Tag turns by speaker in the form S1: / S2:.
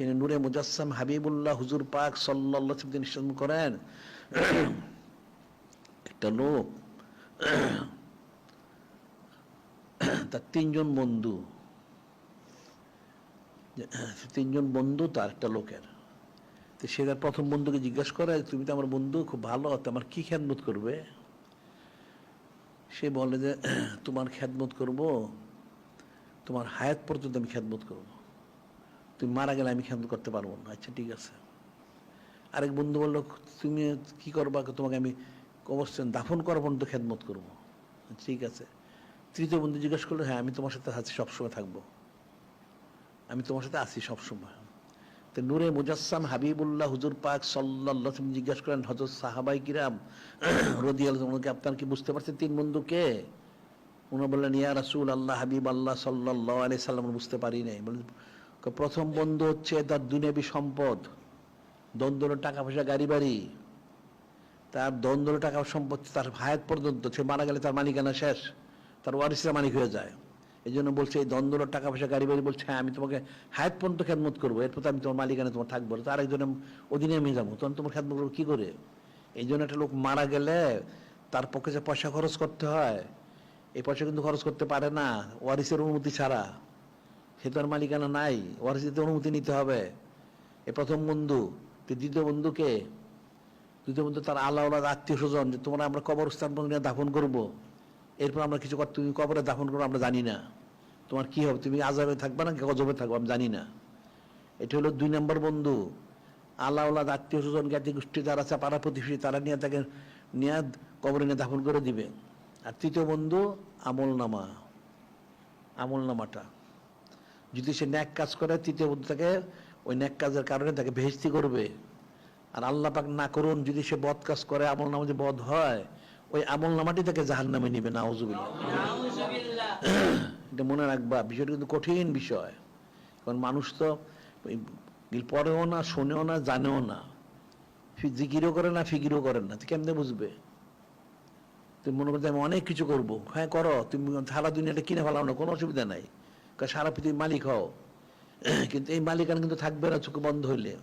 S1: তিনি নূরে মুজাসসাম হাবিবুল্লাহ হুজুর পাক ওয়াসাল্লাম নিঃসরণ করেন। একটা লোক, তার তিনজন বন্ধু তিনজন বন্ধু তার একটা লোকের। তো সে তার প্রথম বন্ধুকে জিজ্ঞাসা করে, তুমি তো আমার বন্ধু, খুব ভালো, তো আমার কি খেদমত করবে? সে বলে যে, তোমার খেদমত করব, তোমার হায়াত পর্যন্ত আমি খেদমত করব। তুমি মারা গেলে আমি খেদমত করতে পারব না। আচ্ছা ঠিক আছে। আরেক বন্ধু বলল, তুমি কি করবা? তোমাকে আমি অবশ্যই দাফন করা পর্যন্ত খেদমত করব। ঠিক আছে। তৃতীয় বন্ধু জিজ্ঞেস করল হ্যাঁ আমি তোমার সাথে আছি, সবসময় থাকব। আমি তোমার সাথে আছি সবসময়। তো নূরে মুজাসসাম হাবিবুল্লাহ হুজুর পাক আলাইহি জিজ্ঞাসা করেন, হযরত সাহাবাই কিরাম রাদিয়াল্লাহু আনহু আপনার কি বুঝতে পারছেন তিন বন্ধু কে? উনি বললেন, ইয়া রাসুল আল্লাহ হাবিব আল্লাহ সাল্লাল্লাহু আলাইহি সাল্লাম বুঝতে পারি নাই। বলেন প্রথম বন্ধু হচ্ছে তার দুনিয়াবী সম্পদ। দ্বন্দ্ব টাকা পয়সা গাড়ি বাড়ি তার দ্বন্দ্ব টাকা সম্পদ তার হায়াত পর্যন্ত, সে মারা গেলে তার মালিকানা শেষ। তার ওয়ারিসরা মালিক হয়ে যায়। এই জন্য বলছে, এই দ্বন্দ্ব টাকা পয়সা গাড়ি বাড়ি বলছে হ্যাঁ আমি তোমাকে হায়াত পর্যন্ত খেদমত করব। এরপর আমি তোমার মালিকানা তোমার থাকব। তার একজনের অধীনে আমি যাব। তখন তোমার খেদমত করব কী করে? এই জন্য একটা লোক মারা গেলে তার পক্ষে যে পয়সা খরচ করতে হয়, এই পয়সা কিন্তু খরচ করতে পারে না, ওয়ারিসের অনুমতি ছাড়া। সে তো আর মালিকানা নাই, ওয়ারিসের অনুমতি নিতে হবে। এ প্রথম বন্ধু দ্বিতীয় বন্ধুকে, দ্বিতীয় বন্ধু তার আল্লাহ আত্মীয় স্বজন, যে তোমরা আমরা কবরস্থান পর্যন্ত দাফন করব। এরপর আমরা কিছু কর তুমি কবরে দাফন করব আমরা জানি না। তোমার কি হবে? তুমি আজাবে থাকবে না গজবে থাকবে, আমি জানি না। এটা হলো দুই নম্বর বন্ধু। আল্লাহ আত্মীয় স্বজন জ্ঞাতি গোষ্ঠী যারা আছে, পাড়া প্রতিবেশী, তারা নিয়ে তাকে নিয়ে কবরে নিয়ে দাফন করে দিবে। আর তৃতীয় বন্ধু আমল নামা আমল নামাটা যদি সে ন্যাক কাজ করে, তৃতীয় তাকে ওই ন্যাক কাজের কারণে তাকে ভেস্তি করবে। আর আল্লাহ পাক না করুন, যদি সে বদ কাজ করে, আমল নামা যে বদ হয়, ওই আমল নামাটি তাকে জাহান নামে নিবে না এটা মনে রাখবা, বিষয়টা কিন্তু কঠিন বিষয়। কারণ মানুষ তো পড়েও না, শোনেও না, জানেও না। জিকিরও করে না, ফিকিরও করে না। তো কেমনে বুঝবে? তুমি মনে করতে আমি অনেক কিছু করব। হ্যাঁ করো। তুমি সারা দুনিয়াটা কিনে ফেলাও না, কোনো অসুবিধা নাই। সারা পৃথিবীর মালিক হও। কিন্তু এই মালিকানা কিন্তু থাকবে না চোখে বন্ধ হইলে।